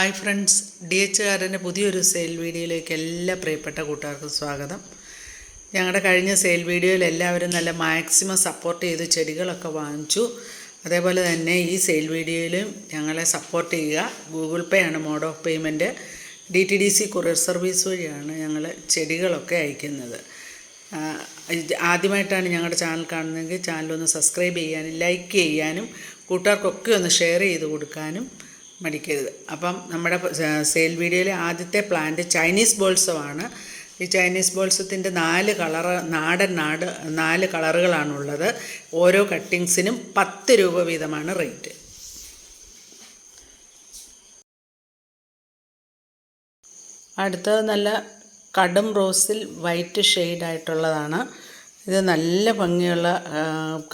Hi friends D H കാരന്റെ പുതിയൊരു sale വീഡിയോയിലേക്ക് എല്ലാ പ്രിയപ്പെട്ട കൂട്ടുകാർക്കും സ്വാഗതം. ഞങ്ങളുടെ കഴിഞ്ഞ സെയിൽ വീഡിയോയിൽ എല്ലാവരും നല്ല മാക്സിമം സപ്പോർട്ട് ചെയ്ത് ചെടികളൊക്കെ വാങ്ങിച്ചു. അതേപോലെ തന്നെ ഈ സെയിൽ വീഡിയോയിലും ഞങ്ങളെ സപ്പോർട്ട് ചെയ്യുക. ഗൂഗിൾ പേ ആണ് mode of payment D T D C courier service വഴിയാണ് ഞങ്ങൾ ചെടികളൊക്കെ അയക്കുന്നത്. ആദ്യമായിട്ടാണ് ഞങ്ങളുടെ ചാനൽ കാണുന്നതെങ്കിൽ ചാനലൊന്ന് സബ്സ്ക്രൈബ് ചെയ്യാനും ലൈക്ക് ചെയ്യാനും കൂട്ടുകാർക്കൊക്കെ ഒന്ന് ഷെയർ ചെയ്ത് കൊടുക്കാനും മടിക്കരുത്. അപ്പം നമ്മുടെ സെയിൽ വീഡിയോയിലെ ആദ്യത്തെ പ്ലാന്റ് ചൈനീസ് ബോൾസമാണ് ഈ ചൈനീസ് ബോൾസത്തിന്റെ നാല് കളർ നാടൻ നാട് നാല് കളറുകളാണുള്ളത്. ഓരോ കട്ടിങ്സിനും പത്ത് രൂപ വീതമാണ് റേറ്റ്. അടുത്തത് നല്ല കടും റോസിൽ വൈറ്റ് ഷെയ്ഡായിട്ടുള്ളതാണ്. ഇത് നല്ല ഭംഗിയുള്ള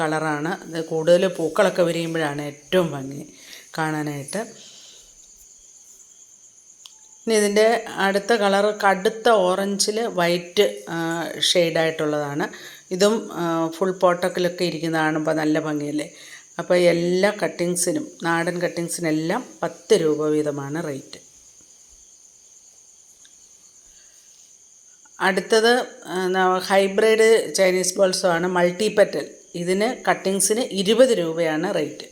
കളറാണ്. ഇത് കൂടുതൽ പൂക്കളൊക്കെ വിരിയുമ്പോഴാണ് ഏറ്റവും ഭംഗി കാണാനായിട്ട്. ഇനി ഇതിന്റെ അടുത്ത കളർ കടുത്ത ഓറഞ്ചിൽ വൈറ്റ് ഷെയ്ഡായിട്ടുള്ളതാണ്. ഇതും ഫുൾ പോട്ടക്കിലൊക്കെ ഇരിക്കുന്ന കാണുമ്പോൾ നല്ല ഭംഗിയല്ലേ? അപ്പോൾ എല്ലാ കട്ടിങ്സിനും നാടൻ കട്ടിങ്സിനെല്ലാം പത്ത് രൂപ വീതമാണ് റേറ്റ്. അടുത്തത് ഹൈബ്രിഡ് ചൈനീസ് ബോൾസോ ആണ് മൾട്ടി പെറ്റൽ ഇതിന് കട്ടിങ്സിന് ഇരുപത് രൂപയാണ് റേറ്റ്.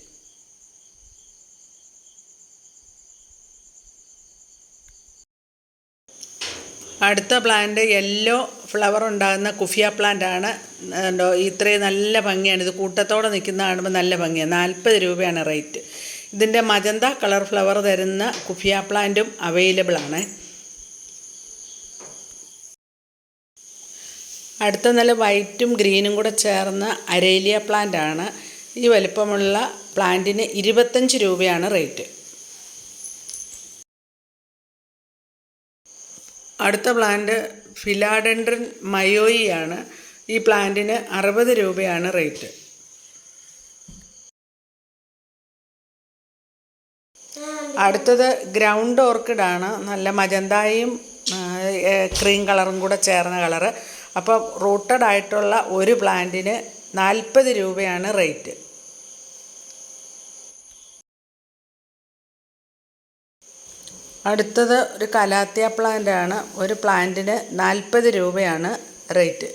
അടുത്ത പ്ലാന്റ് യെല്ലോ ഫ്ലവർ ഉണ്ടാകുന്ന കുഫിയ പ്ലാന്റ് ആണ്. ഉണ്ടോ ഇത്രയും നല്ല ഭംഗിയാണ്. ഇത് കൂട്ടത്തോടെ നിൽക്കുന്ന കാണുമ്പോൾ നല്ല ഭംഗിയാണ് നാൽപ്പത് രൂപയാണ് റേറ്റ് ഇതിന്റെ മജന്ത കളർ ഫ്ലവർ തരുന്ന കുഫിയ പ്ലാന്റും അവൈലബിൾ ആണ്. അടുത്ത നല്ല വൈറ്റും ഗ്രീനും കൂടെ ചേർന്ന അരേലിയ പ്ലാന്റ് ആണ്. ഈ വലിപ്പമുള്ള പ്ലാന്റിന് ഇരുപത്തഞ്ച് രൂപയാണ് റേറ്റ് അടുത്ത പ്ലാന്റ് ഫിലാഡൻഡ്രൻ മയോയി ആണ്. ഈ പ്ലാന്റിന് അറുപത് രൂപയാണ് റേറ്റ് അടുത്തത് ഗ്രൗണ്ട് ഓർക്കിഡ് ആണ്. നല്ല മജന്തായും ക്രീം കളറും കൂടെ ചേർന്ന കളറ് അപ്പോൾ റൂട്ടഡ് ആയിട്ടുള്ള ഒരു പ്ലാന്റിന് നാൽപ്പത് രൂപയാണ് റേറ്റ് അടുത്തത് ഒരു കലാത്തിയ പ്ലാന്റ് ആണ്. ഒരു പ്ലാന്റിന് നാൽപ്പത് രൂപയാണ് റേറ്റ്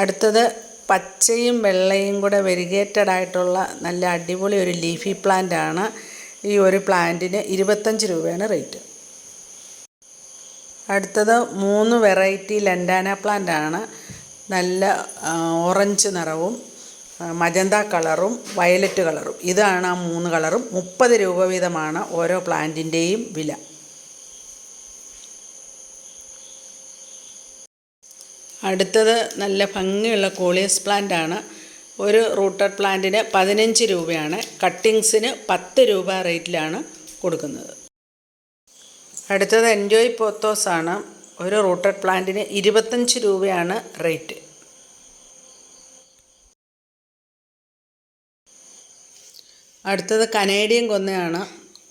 അടുത്തത് പച്ചയും വെള്ളയും കൂടെ വെരിഗേറ്റഡ് ആയിട്ടുള്ള നല്ല അടിപൊളി ഒരു ലീഫി പ്ലാന്റ് ആണ്. ഈ ഒരു പ്ലാന്റിന് ഇരുപത്തഞ്ച് രൂപയാണ് റേറ്റ് അടുത്തത് മൂന്ന് വെറൈറ്റി ലണ്ടാന പ്ലാന്റ് ആണ്. നല്ല ഓറഞ്ച് നിറവും മജന്ത കളറും വയലറ്റ് കളറും. ഇതാണ് ആ മൂന്ന് കളറും. മുപ്പത് രൂപ വീതമാണ് ഓരോ പ്ലാന്റിന്റെയും വില. അടുത്തത് നല്ല ഭംഗിയുള്ള കോളിയസ് പ്ലാന്റ് ആണ്. ഒരു റൂട്ടഡ് പ്ലാന്റിന് പതിനഞ്ച് രൂപയാണ്. കട്ടിങ്സിന് പത്ത് രൂപ റേറ്റിലാണ് കൊടുക്കുന്നത്. അടുത്തത് എൻജോയ് പോത്തോസ് ആണ്. ഒരു റൂട്ടഡ് പ്ലാന്റിന് ഇരുപത്തഞ്ച് രൂപയാണ് റേറ്റ്. അടുത്തത് കനേഡിയൻ കൊന്നയാണ്.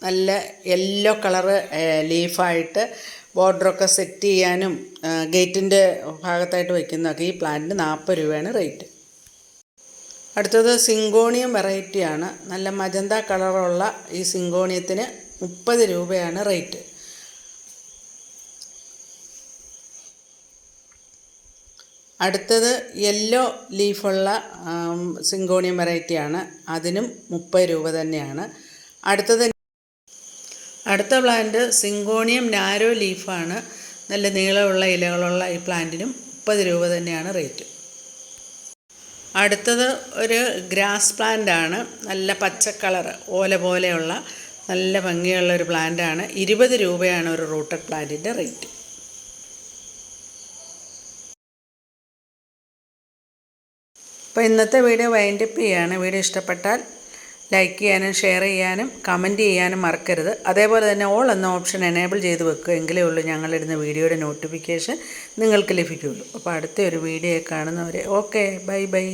നല്ല യെല്ലോ കളറ് ലീഫായിട്ട് ബോർഡറൊക്കെ സെറ്റ് ചെയ്യാനും ഗേറ്റിന്റെ ഭാഗത്തായിട്ട് വയ്ക്കുന്നതൊക്കെ ഈ പ്ലാന്റിന് നാൽപ്പത് രൂപയാണ് റേറ്റ് അടുത്തത് സിങ്കോണിയം വെറൈറ്റിയാണ് നല്ല മജന്ത കളറുള്ള ഈ സിങ്കോണിയത്തിന് മുപ്പത് രൂപയാണ് റേറ്റ് അടുത്തത് യെല്ലോ ലീഫുള്ള സിങ്കോണിയം വെറൈറ്റിയാണ് അതിനും മുപ്പത് രൂപ തന്നെയാണ്. അടുത്തത് അടുത്ത പ്ലാന്റ് സിങ്കോണിയം നാരോ ലീഫാണ് നല്ല നീളമുള്ള ഇലകളുള്ള ഈ പ്ലാന്റിനും മുപ്പത് രൂപ തന്നെയാണ് റേറ്റ് അടുത്തത് ഒരു ഗ്രാസ് പ്ലാന്റാണ് നല്ല പച്ച കളർ ഓല പോലെയുള്ള നല്ല ഭംഗിയുള്ള ഒരു പ്ലാന്റാണ് ഇരുപത് രൂപയാണ് ഒരു റൂട്ടഡ് പ്ലാന്റിന്റെ റേറ്റ് അപ്പോൾ ഇന്നത്തെ വീഡിയോ വൈൻഡപ്പ് ചെയ്യാണ്. വീഡിയോ ഇഷ്ടപ്പെട്ടാൽ ലൈക്ക് ചെയ്യാനും ഷെയർ ചെയ്യാനും കമന്റ് ചെയ്യാനും മറക്കരുത്. അതേപോലെ തന്നെ ഓൾ എന്ന ഓപ്ഷൻ എനേബിൾ ചെയ്ത് വെക്കുക എങ്കിലേ ഉള്ളൂ ഞങ്ങളിടുന്ന വീഡിയോയുടെ നോട്ടിഫിക്കേഷൻ നിങ്ങൾക്ക് ലഭിക്കുകയുള്ളൂ. അപ്പോൾ അടുത്ത ഒരു വീഡിയോ കാണുന്നവരെ ഓക്കെ ബൈ ബൈ.